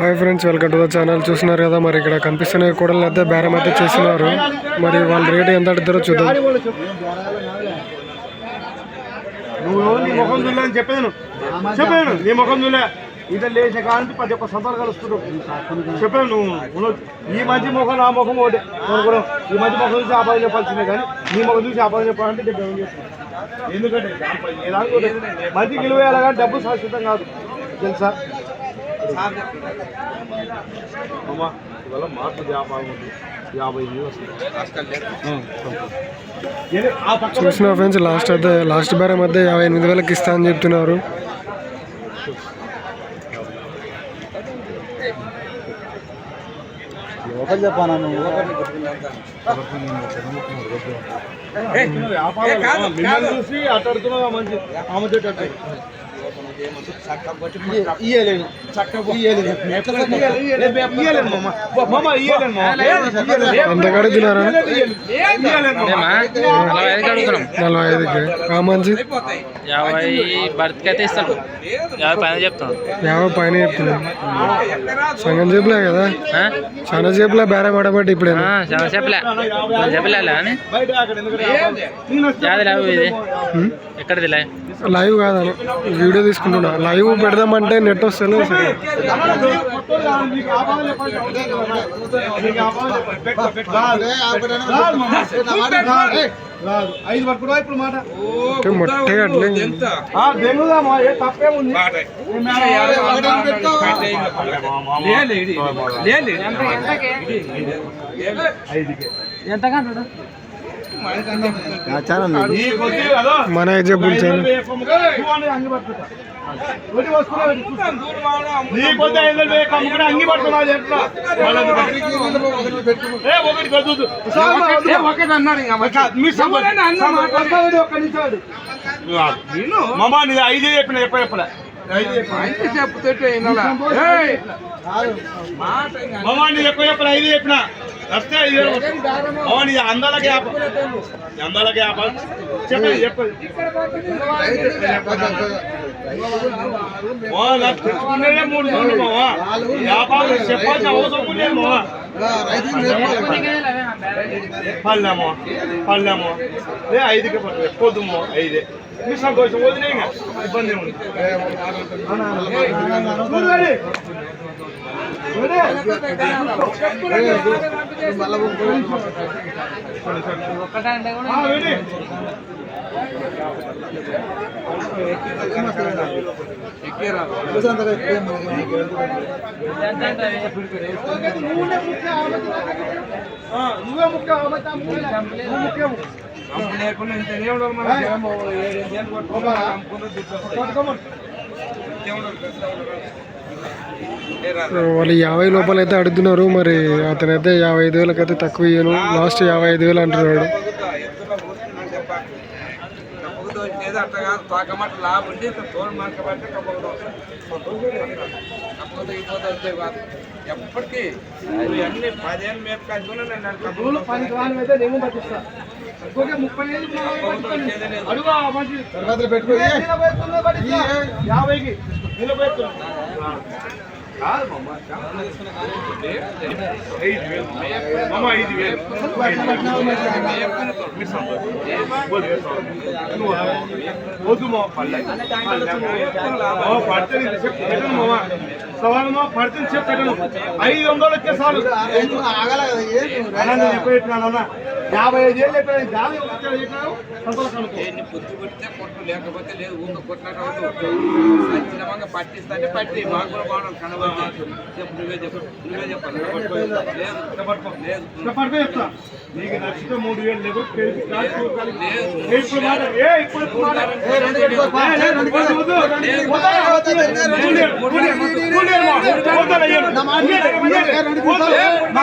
Hi friends welcome to the channel. చూస్తున్నారు కదా మరి ఇక్కడ కనిపిస్తున్న కూడలు అయితే బేరం అయితే చేస్తున్నారు. మరి వాళ్ళ రేట్ ఎంత అడుగుతారో చూద్దాం. చెప్పాను నీ ముఖం చూలే ఇట్లా లేచిన కానీ ప్రతి ఒక్క సంతాలు కలుస్తున్నావు. చెప్పాను నువ్వు? ఈ మంచి ముఖం నా ముఖం ఒకటి. కొనుక్కోవడం ఈ మంచి ముఖం చూసి ఆపాదం చెప్పాల్సిందే కానీ నీ ముఖం చూసి ఆపాదం చెప్పాలంటే డెబ్బై ఎందుకంటే దాంట్లో ఏదానికి ఒకటి. మంచి గెలువేయాలి కానీ డబ్బు శాశ్వతం కాదు. తెలుసా? అమ్మా ఇవాళ మార్పు వ్యాపారం ఉంది యాభై చూసిన ఫ్రెండ్స్ లాస్ట్ అయితే లాస్ట్ బేరం అయితే యాభై ఎనిమిది వేలకి ఇస్తా అని చెప్తున్నారు ఒకటి చెప్పాను నువ్వు వ్యాపారం మిమ్మల్ని చూసి అట్టాడుతున్నావు మంచి ఆమె చెట్టు అట్టాడు. ఇయ్యలేను ఇయ్యలేను ఇయ్యలేను ఎంత కడుగుతున్నారా నలభై ఐదుకి ఆ మంచి యాభై బర్త్కి అయితే ఇస్తాను యాభై పైన చెప్తాను యాభై పైన చెప్తున్నాను సగం చెప్పలే కదా. ఆ? చాలా చేపులే బేరం ఆడబట్టి ఇప్పుడే చాలా చెప్పలే చెప్పలే అని బయట ఇది ఎక్కడిదిలే లైవ్ కాదా. వీడియో తీసుకుంటున్నా. లైవ్ పెడదామంటే నెట్ వస్తలేదు ఐదు పట్టుకోవా ఇప్పుడు మాట దెంగుదామా ఏ తప్పేముంది ఏ అదో. మన ఏజే బుల్చాను నీ కొద్ది ఐదు వందలు వేయకు, అమ్ముకుని అంగి పట్టుకున్నావు ఎట్లా? వాళ్ళది ఏ, ఒకటి కొద్దు. మీ సంబంధం- సంబంధం ఒక్క నిమిషం అది. మామ నీది ఐదే చెప్పిన చెప్ప చెప్పలే. ఐదు చెప్పిన. మామ నీది ఎక్కువ చెప్పలే ఐదు చెప్పిన. వస్తే అవును వేలు వస్తాయి. మామ నీది అందాలకి అందాలకి యాప చెప్పండి చెప్పండి మామ, తెచ్చుకునేదే మూడు సార్లు మావా. వ్యాపారం చెప్పాల్సిన అవసరం లేదు మావా. పళ్ళేమో పళ్ళేమో ఏ ఐదుకే పడుతుంది పొద్దుమో ఐదే మీ సంతోషం వదిలే ఇంకా ఇబ్బంది ఉంది చూడండి. ఆ, వెడి. ఆ, నువ్వే ముఖ్యం అమ్మతా ముఖ్యం. వాళ్ళు యాభై లోపల అయితే అడుగుతున్నారు మరి అతనైతే యాభై ఐదు వేలకైతే తక్కువ ఇయ్యను. లాస్ట్ యాభై ఐదు వేలు అంటున్నాడు. ఎప్పటికీ అన్ని మేపు నేను పది అయితే నేను పట్టిస్తా పట్టిస్తా. యాభైకి తొమ్మిది. కాదు మామ, ఐదు వేలు. మీ వద్దు. పల్లె. మామ, పడితే నీకు చెప్పు, పెట్టను మామ. సవాలు పడితే. ఐదు వందలు వచ్చే చెప్పినాను అన్న. యాభై ఐదు ఏళ్ళు సంతోషం అనుకో. పొద్దు కొడితే కొట్టు లేకపోతే లేదు ఊక కొట్టినట్టు అవుతుంది సచ్చినమంగా పట్టిస్తే పట్టి మాకు కూడా కనబడి చెప్పు నువ్వే చెప్పు నువ్వే చెప్పాలి లేదు. లేదు. నీకు నచ్చితే మూడు వేలు పెరిగి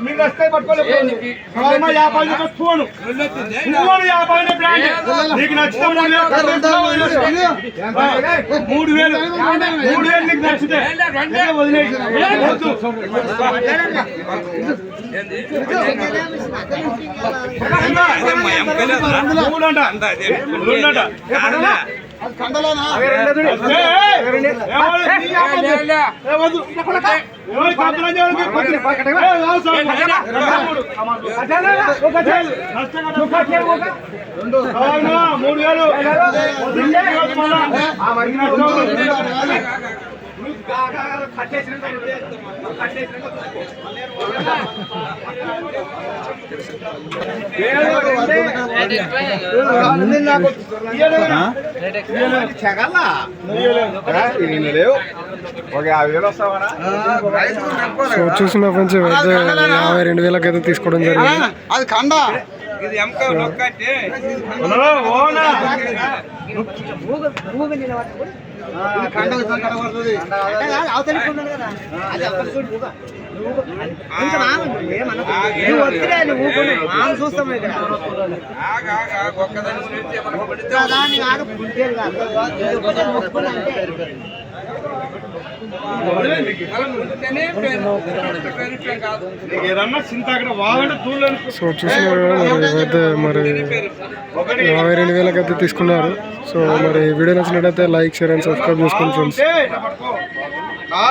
మీకు వస్తే పట్టుకోలేదు యాభై ఫోను ఫోన్ యాభై బ్రాండ్ నీకు నచ్చిన మూడు వేలు మూడు వేలు నీకు నచ్చితే వదిలేసి మూడు వేలు లేవు ఒక యాభై వేలు వస్తావా సో చూసిన అయితే యాభై రెండు వేలకు అయితే తీసుకోవడం జరిగింది. అది కండ. ఇది ఎంక నొక్కంటే హలో, ఓనా కండ కనబడుతుంది ఆగ ఆగ ఆగ ఒక్కదాని గురించి సో చూసినారు కదా మరి యాభై రెండు వేలకు అయితే తీసుకున్నారు. సో మరి వీడియో నచ్చినట్టయితే లైక్ షేర్ అండ్ సబ్స్క్రైబ్ చేసుకోండి ఫ్రెండ్స్.